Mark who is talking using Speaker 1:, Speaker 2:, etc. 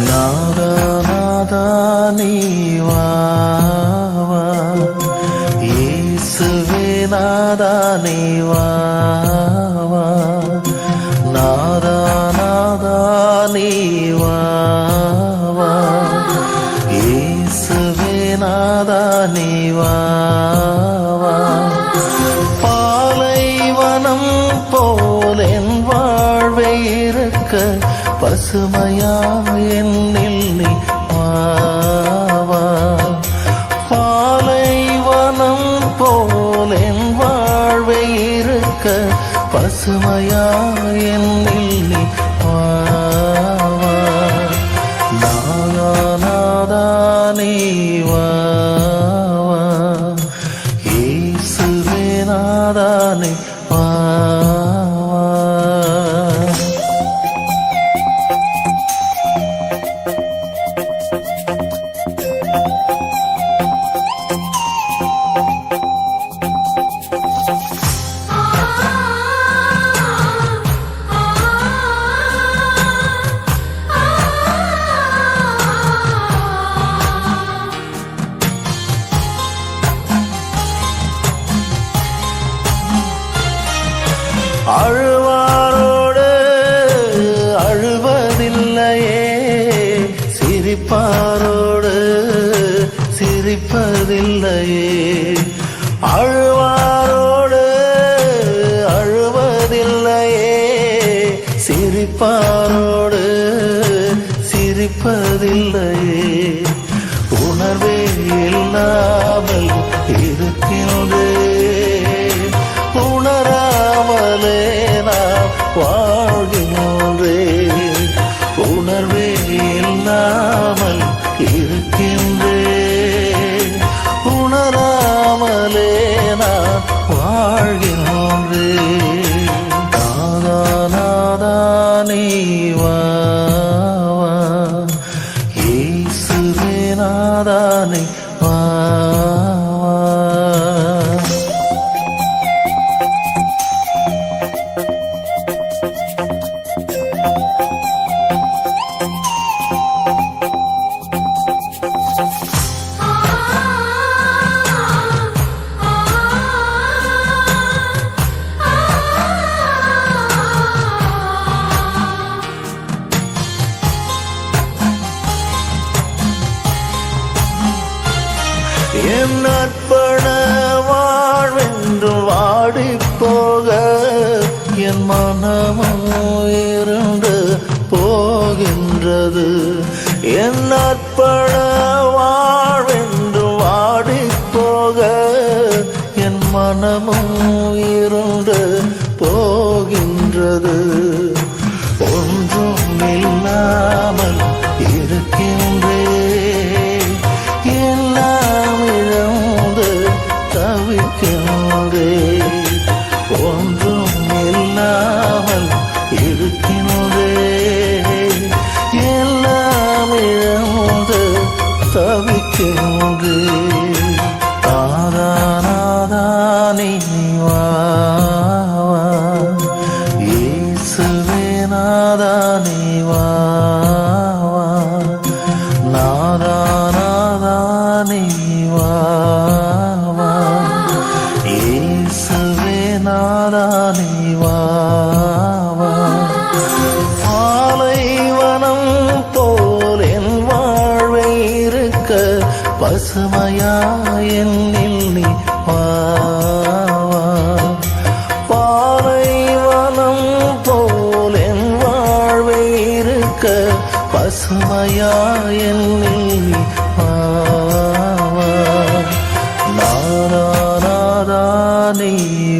Speaker 1: நாதா நாதா இயேசுவே நாதா நீ வா. வா. இயேசுவே நாதா நீ பாலைவனம் போல் என் வாழ்வை இருக்க பசுமையாம் நாதா அழுவாரோடு அழுவதில்லையே சிரிப்பாரோடு சிரிப்பதில்லையே. அழுவாரோடு அழுவதில்லையே சிரிப்பாரோடு சிரிப்பதில்லையே. நான் வாழ்கின்றேன் நீ வா இயேசுவே நட்பண வாழ்வென்று வாடி போக என் மனமோ இருந்து போகின்றது. என் நட்பண வாழ்வென்று வாடி போக என் மனமோ இருந்து போகின்றது. ஒன்றும் இல்லாமல் இருக்கின்றேன். இல்லாமல் இருக்கின்றேன் எல்லாம் இழந்து தவிக்கின்றேன் நாதா நாதா வா. பசுமையா என்னில் நீ வா வா. பாலைவனம் போல் என் வாழ்வை இருக்க பசுமையா என்னில் நீ வா வா. நாதா நாதா நீ வா